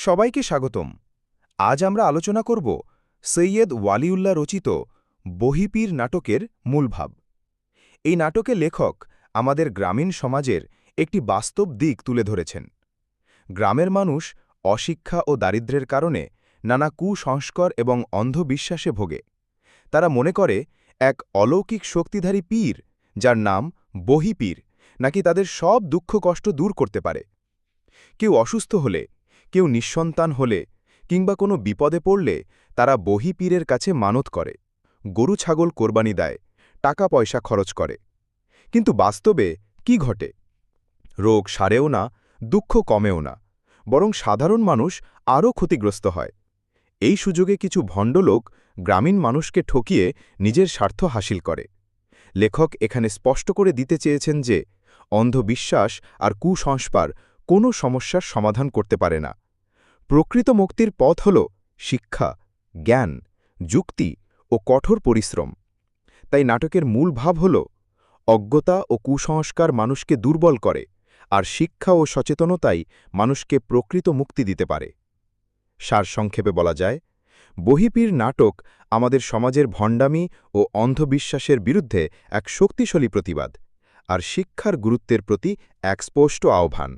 সবাইকে স্বাগতম। আজ আমরা আলোচনা করব সৈয়দ ওয়ালিউল্লাহ রচিত বহিপীর নাটকের মূলভাব এই নাটকে লেখক আমাদের গ্রামীণ সমাজের একটি বাস্তব দিক তুলে ধরেছেন। গ্রামের মানুষ অশিক্ষা ও দারিদ্র্যের কারণে নানা কুসংস্কর এবং অন্ধবিশ্বাসে ভোগে। তারা মনে করে এক অলৌকিক শক্তিধারী পীর, যার নাম বহিপীর, নাকি তাদের সব দুঃখ কষ্ট দূর করতে পারে। কেউ অসুস্থ হলে কেউ নিঃসন্তান হলে কিংবা কোনো বিপদে পড়লে তারা বহি পীরের কাছে মানত করে, গরু ছাগল কোরবানি দেয়, টাকা পয়সা খরচ করে। কিন্তু বাস্তবে কি ঘটে? রোগ সারেও না, দুঃখ কমেও না, বরং সাধারণ মানুষ আরও ক্ষতিগ্রস্ত হয়। এই সুযোগে কিছু ভণ্ডলোক গ্রামীণ মানুষকে ঠকিয়ে নিজের স্বার্থ হাসিল করে। লেখক এখানে স্পষ্ট করে দিতে চেয়েছেন যে, অন্ধবিশ্বাস আর কুসংস্কার কোনো সমস্যার সমাধান করতে পারে না। প্রকৃত মুক্তির পথ হল শিক্ষা, জ্ঞান, যুক্তি ও কঠোর পরিশ্রম। তাই নাটকের মূল ভাব হল অজ্ঞতা ও কুসংস্কার মানুষকে দুর্বল করে আর শিক্ষা ও সচেতনতাই মানুষকে প্রকৃত মুক্তি দিতে পারে। সারসংক্ষেপে বলা যায়, বহিপীর নাটক আমাদের সমাজের ভণ্ডামি ও অন্ধবিশ্বাসের বিরুদ্ধে এক শক্তিশালী প্রতিবাদ, আর শিক্ষার গুরুত্বের প্রতি এক স্পষ্ট আহ্বান।